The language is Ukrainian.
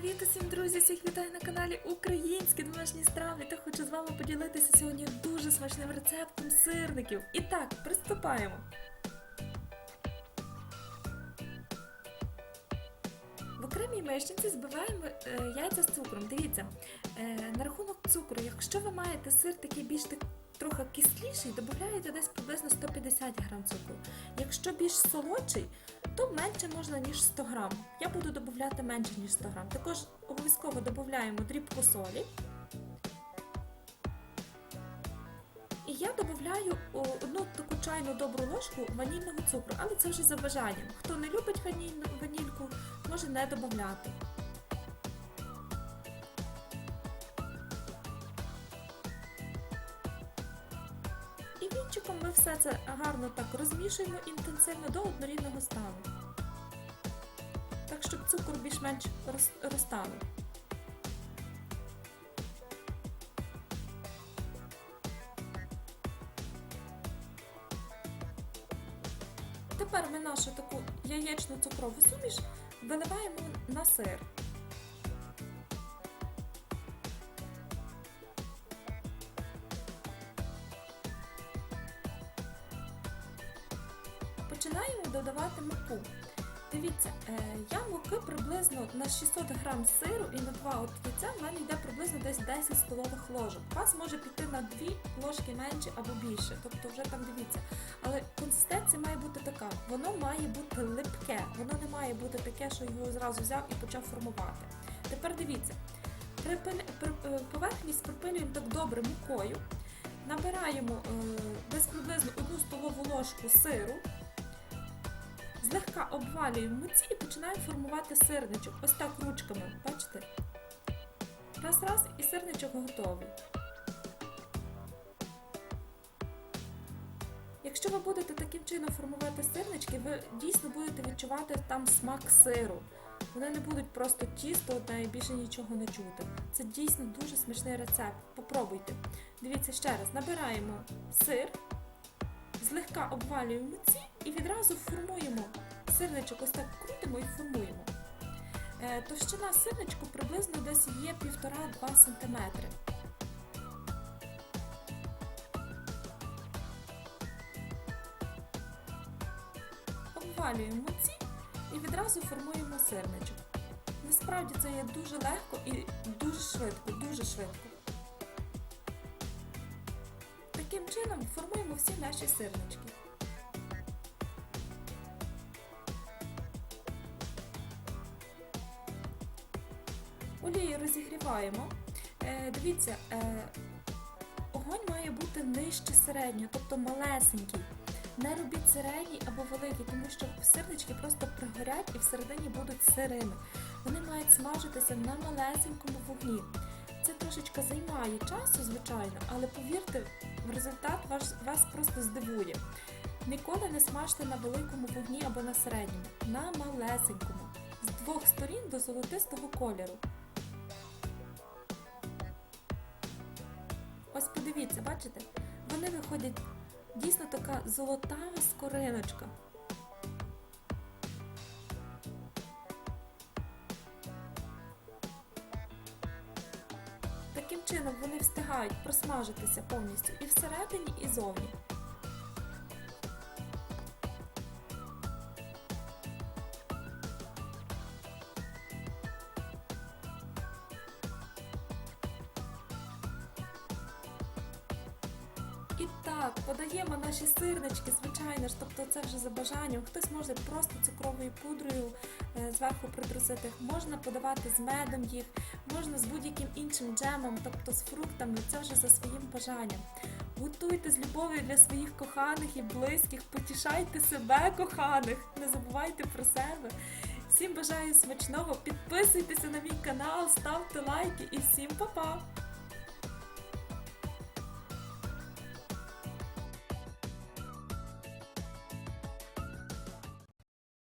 Привіт усім друзі! Всіх вітаю на каналі Українські домашні страви та хочу з вами поділитися сьогодні дуже смачним рецептом сирників. І так, приступаємо. В окремій мешканці збиваємо е, яйця з цукром. Дивіться, е, на рахунок цукру, якщо ви маєте сир такий більш трохи кисліший, додаєте десь приблизно 150 грам цукру. Якщо більш солодший, то менше можна, ніж 100 грам. Я буду додати менше, ніж 100 грам. Також обов'язково додаємо дрібку солі. І я додаю одну таку чайну добру ложку ванільного цукру, але це вже за бажанням. Хто не любить ванільку, може не додати. І ми все це гарно так розмішуємо інтенсивно до однорідного стану. Так, щоб цукор більш-менш роз- розтанув. Тепер ми нашу таку яєчну цукрову суміш виливаємо на сир. Починаємо додавати муку. Дивіться, е, я муки приблизно на 600 грам сиру і на 2 от яйця в йде приблизно десь 10 столових ложок. У вас може піти на 2 ложки менше або більше, тобто вже там дивіться. Але консистенція має бути така, воно має бути липке, воно не має бути таке, що його зразу взяв і почав формувати. Тепер дивіться, е, поверхність припилюємо так добре мукою, набираємо е, десь приблизно 1 столову ложку сиру. Злегка обвалюємо муці і починаємо формувати сирничок. Ось так ручками, бачите? Раз-раз і сирничок готовий. Якщо ви будете таким чином формувати сирнички, ви дійсно будете відчувати там смак сиру. Вони не будуть просто тісто одне і більше нічого не чути. Це дійсно дуже смачний рецепт. Попробуйте. Дивіться ще раз, набираємо сир, злегка обвалюємо муці і відразу формуємо сирничок, ось так крутимо і формуємо. Е, Товщина сирничку приблизно десь є 1,5-2 см. Обвалюємо муці і відразу формуємо сирничок. Насправді це є дуже легко і дуже швидко, дуже швидко. Таким чином формуємо всі наші сирнички. Олію розігріваємо. Е, дивіться, е, огонь має бути нижче середнього, тобто малесенький. Не робіть середній або великий, тому що сирнички просто пригорять і всередині будуть сирими. Вони мають смажитися на малесенькому вогні. Це трошечки займає часу, звичайно, але повірте, результат вас, вас просто здивує. Ніколи не смажте на великому вогні або на середньому, на малесенькому, з двох сторін до золотистого кольору. Ось подивіться, бачите? Вони виходять дійсно така золотава скориночка. Чином вони встигають просмажитися повністю і всередині, і зовні. Так, подаємо наші сирнички, звичайно ж, тобто це вже за бажанням. Хтось може просто цукровою пудрою е, зверху притрусити, можна подавати з медом їх, можна з будь-яким іншим джемом, тобто з фруктами, це вже за своїм бажанням. Готуйте з любов'ю для своїх коханих і близьких, потішайте себе, коханих, не забувайте про себе. Всім бажаю смачного, підписуйтеся на мій канал, ставте лайки і всім па-па!